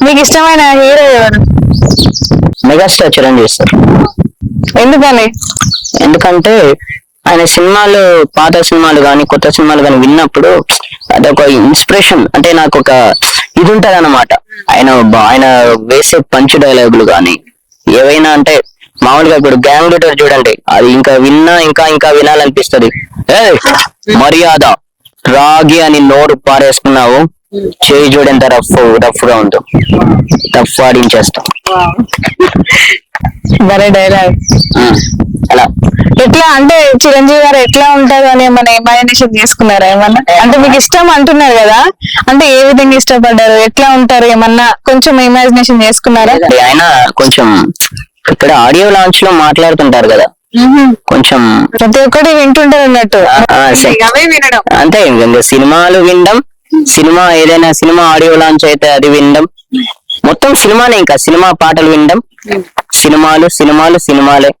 మీకు ఇష్టమైన హీరో ఎవరు? Megastar Chiranjeevi sir. ఎందుకని? ఎందుకంటే ఆయన సినిమాలు పాత సినిమాలు కానీ కొత్త సినిమాలు కానీ విన్నప్పుడు అదొక ఇన్స్పిరేషన్. అంటే నాకు ఒక ఇది ఉంటది అనమాట ఆయన ఆయన వేసే పంచ్ డైలాగులు కానీ ఏవైనా అంటే మామూలుగా ఇప్పుడు గ్యాంగ్ లీడర్ చూడండి అది ఇంకా విన్నా ఇంకా ఇంకా వినాలనిపిస్తది. ఏయ్, మర్యాద. రాగి అని నోరు పారేసుకున్నావు. చేయి చూడేంత రఫ్ రఫ్గా ఉందో. రఫ్ ఆడించేస్తాం. డైలాగ్. అలా. ఎట్లా అంటే చిరంజీవి గారు ఎట్లా ఉంటారు అని ఏమన్నా ఇమాజినేషన్ చేసుకున్నారా ఏమన్నా? అంటే మీకు ఇష్టం అంటున్నారు కదా. అంటే ఏ విధంగా ఇష్టపడ్డారు? ఎట్లా ఉంటారు? ఏమన్నా కొంచెం ఇమాజినేషన్ చేసుకున్నారా? ఆయన కొంచెం ఇక్కడ ఆడియో లాంచ్లో మాట్లాడుతుంటారు కదా. కొంచెం ప్రతి ఒక్కటి వింటుంటారు అన్నట్టు. అంతే ఇంకా సినిమాలు వినడం సినిమా ఏదైనా సినిమా ఆడియో లాంచ్ అయితే అది వినడం మొత్తం సినిమానే ఇంకా సినిమా పాటలు వినడం సినిమాలు సినిమాలు సినిమాలే.